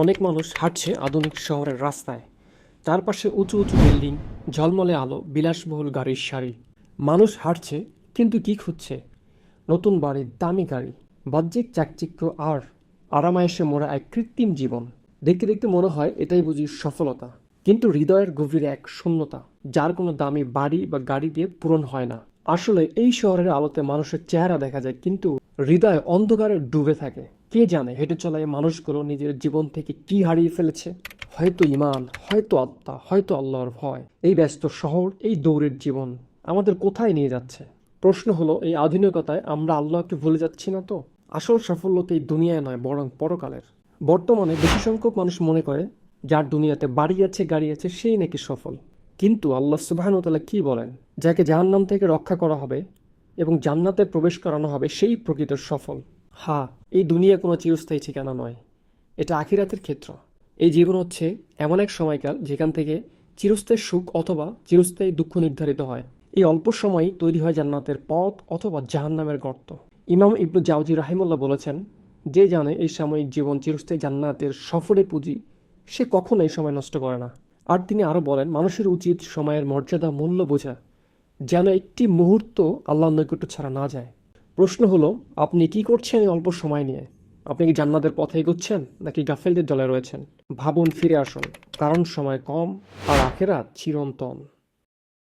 অনেক মানুষ হাঁটছে আধুনিক শহরের রাস্তায়। চারপাশে উঁচু উঁচু বিল্ডিং, ঝলমলে আলো, বিলাসবহুল গাড়ির সারি। মানুষ হাঁটছে, কিন্তু কি খুঁজছে? নতুন বাড়ির দামি গাড়ি, বাহ্যিক চাকচিক্য আর আরামায়েশে মোড়া এক কৃত্রিম জীবন। দেখতে দেখতে মনে হয় এটাই বুঝি সফলতা। কিন্তু হৃদয়ের গভীরে এক শূন্যতা, যার কোনো দামি বাড়ি বা গাড়ি দিয়ে পূরণ হয় না। আসলে এই শহরের আলোতে মানুষের চেহারা দেখা যায়, কিন্তু হৃদয় অন্ধকারে ডুবে থাকে। কে জানে হেঁটে চলা এই মানুষগুলো নিজের জীবন থেকে কি হারিয়ে ফেলেছে? হয়তো ইমান হয়তো আত্মা, হয়তো আল্লাহর ভয়। এই ব্যস্ত শহর, এই দৌড়ের জীবন আমাদের কোথায় নিয়ে যাচ্ছে? প্রশ্ন হলো, এই আধুনিকতায় আমরা আল্লাহকে ভুলে যাচ্ছি না তো? আসল সাফল্যতে এই দুনিয়ায় নয়, বরং পরকালের। বর্তমানে বেশি সংখ্যক মানুষ মনে করে, যার দুনিয়াতে বাড়ি আছে, গাড়ি আছে, সেই নাকি সফল। কিন্তু আল্লাহ সুবাহানুতালা কি বলেন? যাকে জাহান্নাম থেকে রক্ষা করা হবে এবং জান্নাতে প্রবেশ করানো হবে সেই প্রকৃত সফল। হা, এই দুনিয়া কোনো চিরস্থায়ী ঠিকানা নয়। এটা আখিরাতের ক্ষেত্র। এই জীবন হচ্ছে এমন এক সময়কাল যেখান থেকে চিরস্থায়ী সুখ অথবা চিরস্থায়ী দুঃখ নির্ধারিত হয়। এই অল্প সময়ই তৈরি হয় জান্নাতের পথ অথবা জাহান্নামের গর্ত। ইমাম ইবনু জাউজি রাহিমুল্লাহ বলেছেন, যে জানে এই সাময়িক জীবন চিরস্থায়ী জান্নাতের সফরে পুঁজি, সে কখনো এই সময় নষ্ট করে না। আর তিনি আরও বলেন, মানুষের উচিত সময়ের মর্যাদা, মূল্য বোঝা। যেন একটি মুহূর্ত আল্লাহ নৈকট্য ছাড়া না যায়। প্রশ্ন হলো, আপনি কি করছেন অল্প সময় নিয়ে? আপনি কি জান্নাদের পথে এগোচ্ছেন নাকি গাফেলদের দলে রয়েছেন? ভাবুন, ফিরে আসুন। কারণ সময় কম আর আখেরা চিরন্তন।